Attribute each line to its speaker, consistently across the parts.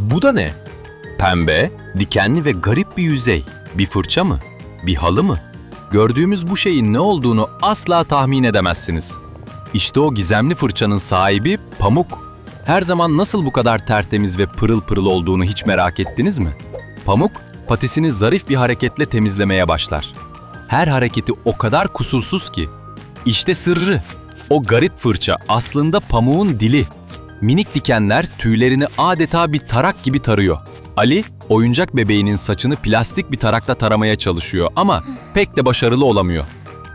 Speaker 1: Bu da ne? Pembe, dikenli ve garip bir yüzey. Bir fırça mı? Bir halı mı? Gördüğümüz bu şeyin ne olduğunu asla tahmin edemezsiniz. İşte o gizemli fırçanın sahibi Pamuk. Her zaman nasıl bu kadar tertemiz ve pırıl pırıl olduğunu hiç merak ettiniz mi? Pamuk, patisini zarif bir hareketle temizlemeye başlar. Her hareketi o kadar kusursuz ki. İşte sırrı. O garip fırça aslında pamuğun dili. Minik dikenler tüylerini adeta bir tarak gibi tarıyor. Ali, oyuncak bebeğinin saçını plastik bir tarakla taramaya çalışıyor ama pek de başarılı olamıyor.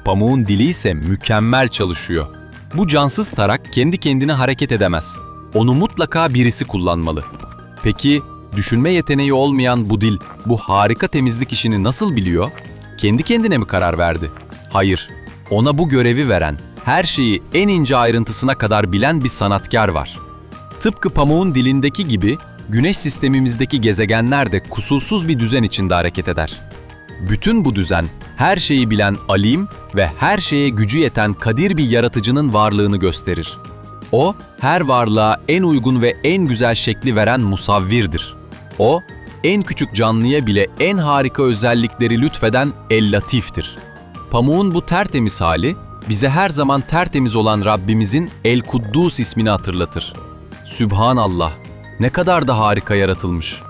Speaker 1: Pamuğun dili ise mükemmel çalışıyor. Bu cansız tarak kendi kendine hareket edemez. Onu mutlaka birisi kullanmalı. Peki düşünme yeteneği olmayan bu dil bu harika temizlik işini nasıl biliyor? Kendi kendine mi karar verdi? Hayır. Ona bu görevi veren, her şeyi en ince ayrıntısına kadar bilen bir sanatkar var. Tıpkı pamuğun dilindeki gibi güneş sistemimizdeki gezegenler de kusursuz bir düzen içinde hareket eder. Bütün bu düzen her şeyi bilen alim ve her şeye gücü yeten kadir bir yaratıcının varlığını gösterir. O, her varlığa en uygun ve en güzel şekli veren musavvirdir. O, en küçük canlıya bile en harika özellikleri lütfeden el-latiftir. Pamuğun bu tertemiz hali, bize her zaman tertemiz olan Rabbimizin El-Kuddus ismini hatırlatır. Sübhanallah, ne kadar da harika yaratılmış.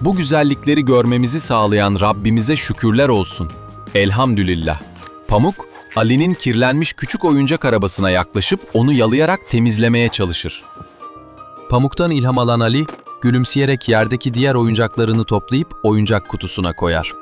Speaker 1: Bu güzellikleri görmemizi sağlayan Rabbimize şükürler olsun. Elhamdülillah. Pamuk, Ali'nin kirlenmiş küçük oyuncak arabasına yaklaşıp onu yalayarak temizlemeye çalışır. Pamuktan ilham alan Ali, gülümseyerek yerdeki diğer oyuncaklarını toplayıp oyuncak kutusuna koyar.